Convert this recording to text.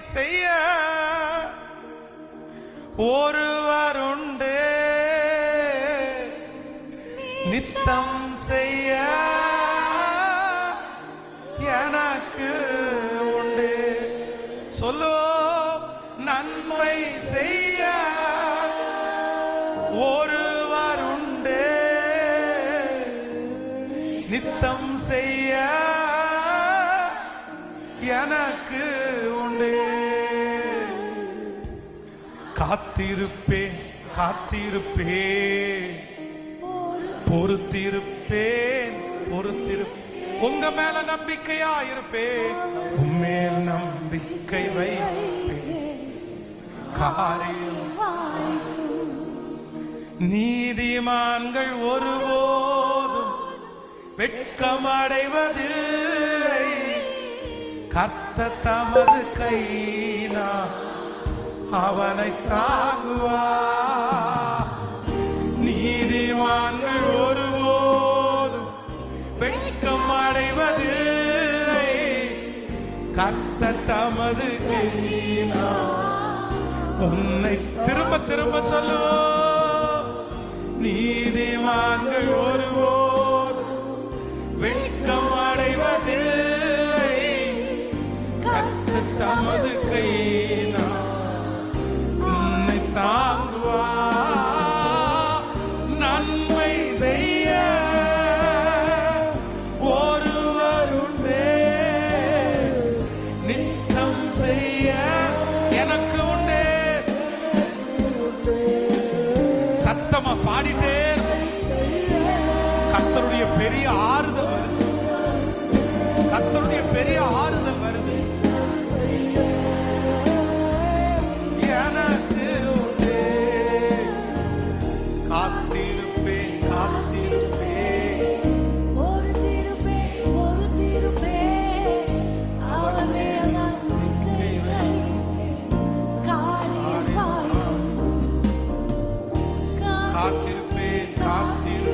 செய்ய ஒருவர் உண்டு. நித்தம் செய்ய எனக்கு உண்டு. சொல்லோ நன்மை செய்ய ஒருவர் உண்டு. நித்தம் செய்ய எனக்கு உண்டு. காத்திருப்பேன் காத்திருப்பேன். பொறுத்திருப்பேன் பொறுத்திருப்பேன். உங்க மேல நம்பிக்கையா இருப்பேன். உண்மையில் நம்பிக்கை வைப்பேன். காரியம் நீதிமான்கள் ஒருபோதும் வெட்கமடைவதில்லை கர்த்த தமது கைனா அவனை தாங்குவா. நீதிமான்கள் ஒருபோதும் வெட்கம் அடைவதில்லை. கர்த்த தமது கைனா உன்னை திரும்ப திரும்ப சொல்லுவோம் நீதிமான் பெரிய ஒருவர் உண்மே நித்தம் செய்ய. எனக்கு உண்டு. சத்தமா பாடிட்டே கத்தருடைய பெரிய ஆறுதல் வருது. கத்தருடைய பெரிய ஆறுதல் வருது. partir